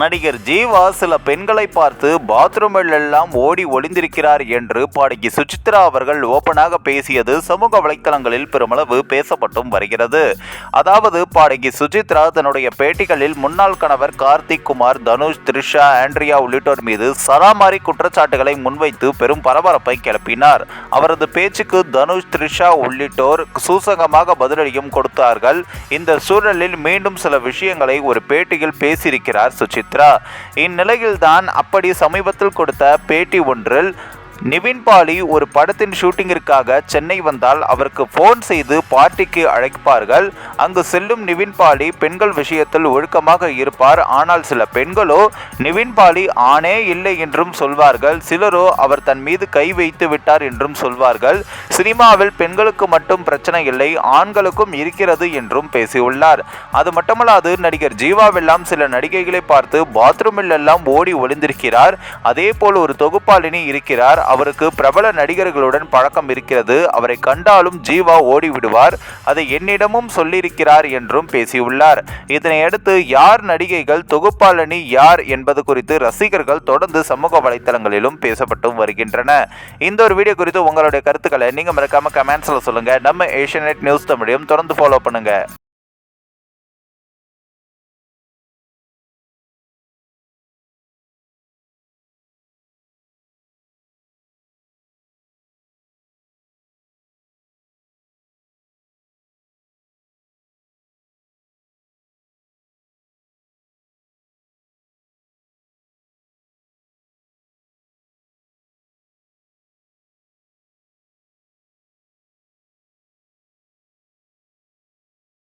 நடிகர் ஜீவா சில பெண்களை பார்த்து பாத்ரூமில் எல்லாம் ஓடி ஒளிந்திருக்கிறார் என்று பாடகி சுசித்ரா அவர்கள் ஓப்பனாக பேசியது சமூக வலைத்தளங்களில் பெருமளவு பேசப்பட்டும் வருகிறது. அதாவது பாடகி சுசித்ரா தன்னுடைய பேட்டிகளில் முன்னாள் கணவர் கார்த்திக் குமார் தனுஷ் த்ரிஷா ஆண்ட்ரியா உள்ளிட்டோர் மீது சராமாரி குற்றச்சாட்டுகளை முன்வைத்து பெரும் பரபரப்பை கிளப்பினார். அவரது பேச்சுக்கு தனுஷ் த்ரிஷா உள்ளிட்டோர் சூசகமாக பதிலடியும் கொடுத்தார்கள். இந்த சூழலில் மீண்டும் சில விஷயங்களை ஒரு பேட்டியில் பேசியிருக்கிறார் சுசித்ரா. இந்நிலையில்தான் அப்படி சமீபத்தில் கொடுத்த பேட்டி ஒன்றில் நிவின் பாலி ஒரு படத்தின் ஷூட்டிங்கிற்காக சென்னை வந்தால் அவருக்கு ஃபோன் செய்து பார்ட்டிக்கு அழைப்பார்கள். அங்கு செல்லும் நிவின் பாலி பெண்கள் விஷயத்தில் ஒழுக்கமாக இருப்பார். ஆனால் சில பெண்களோ நிவின் பாலி ஆணே இல்லை என்றும் சொல்வார்கள். சிலரோ அவர் தன் மீது கை வைத்து விட்டார் என்றும் சொல்வார்கள். சினிமாவில் பெண்களுக்கு மட்டும் பிரச்சனை இல்லை ஆண்களுக்கும் இருக்கிறது என்றும் பேசியுள்ளார். அது மட்டுமல்லாது நடிகர் ஜீவாவெல்லாம் சில நடிகைகளை பார்த்து பாத்ரூமில் எல்லாம் ஓடி ஒளிந்திருக்கிறார். அதே போல் ஒரு தொகுப்பாளினி இருக்கிறார். அவருக்கு பிரபல நடிகர்களுடன் பழக்கம் இருக்கிறது. அவரை கண்டாலும் ஜீவா ஓடிவிடுவார். அதை என்னிடமும் சொல்லியிருக்கிறார் என்றும் பேசியுள்ளார். இதனையடுத்து யார் நடிகைகள் தொகுப்பாளனி யார் என்பது குறித்து ரசிகர்கள் தொடர்ந்து சமூக வலைத்தளங்களிலும் பேசப்பட்டும் வருகின்றன. இந்த ஒரு வீடியோ குறித்து உங்களுடைய கருத்துக்களை நீங்கள் மறக்காம கமெண்ட்ஸில் சொல்லுங்கள் நம்ம ஏஷியநெட் நியூஸ் தமிழையும் தொடர்ந்து ஃபாலோ பண்ணுங்கள்